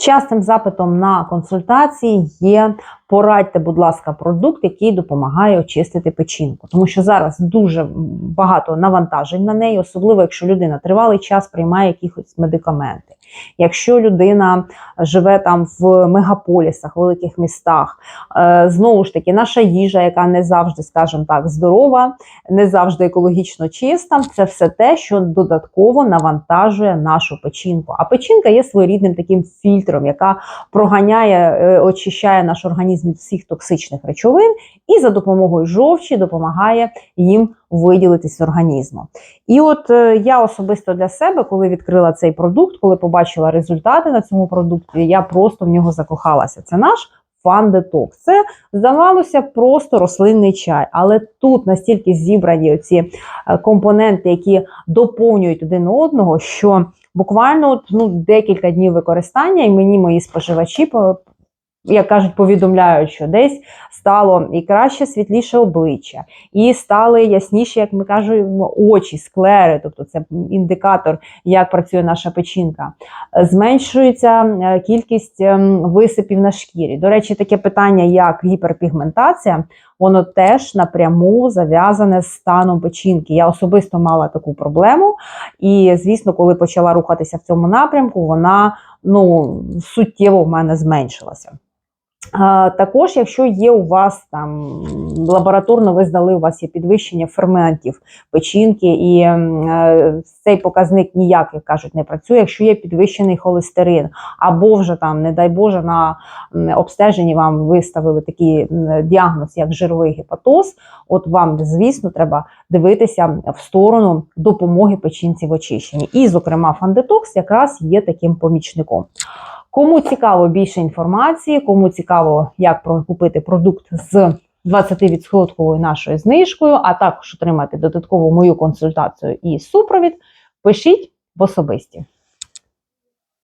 Частим запитом на консультації є порадьте, будь ласка, продукт, який допомагає очистити печінку. Тому що зараз дуже багато навантажень на неї, особливо якщо людина тривалий час приймає якісь медикаменти. Якщо людина живе там в мегаполісах, великих містах, е, знову ж таки, наша їжа, яка не завжди, скажімо так, здорова, не завжди екологічно чиста, це все те, що додатково навантажує нашу печінку. А печінка є своєрідним таким фільтром, яка проганяє, е, очищає наш організм від всіх токсичних речовин, і за допомогою жовчі допомагає їм виділитись з організму. І от е, я особисто для себе, коли відкрила цей продукт, коли побачила результати на цьому продукті, я просто в нього закохалася. Це наш Фан Детокс. Це здавалося просто рослинний чай, але тут настільки зібрані оці е, компоненти, які доповнюють один одного, що буквально от, ну, декілька днів використання, і мені мої споживачі по- як кажуть, повідомляють, що десь стало і краще, світліше обличчя, і стали ясніші, як ми кажемо, очі, склери, тобто це індикатор, як працює наша печінка. Зменшується е, кількість ем, висипів на шкірі. До речі, таке питання, як гіперпігментація, воно теж напряму зав'язане з станом печінки. Я особисто мала таку проблему, і звісно, коли почала рухатися в цьому напрямку, вона ну, суттєво в мене зменшилася. Також, якщо є у вас там лабораторно ви здали, у вас є підвищення ферментів печінки, і е, цей показник ніяк, як кажуть, не працює, якщо є підвищений холестерин, або вже там, не дай Боже, на обстеженні вам виставили такий діагноз, як жировий гепатоз, от вам, звісно, треба дивитися в сторону допомоги печінці в очищенні. І, зокрема, фандетокс якраз є таким помічником. Кому цікаво більше інформації, кому цікаво, як купити продукт з 20% нашою знижкою, а також отримати додаткову мою консультацію і супровід, пишіть в особисті.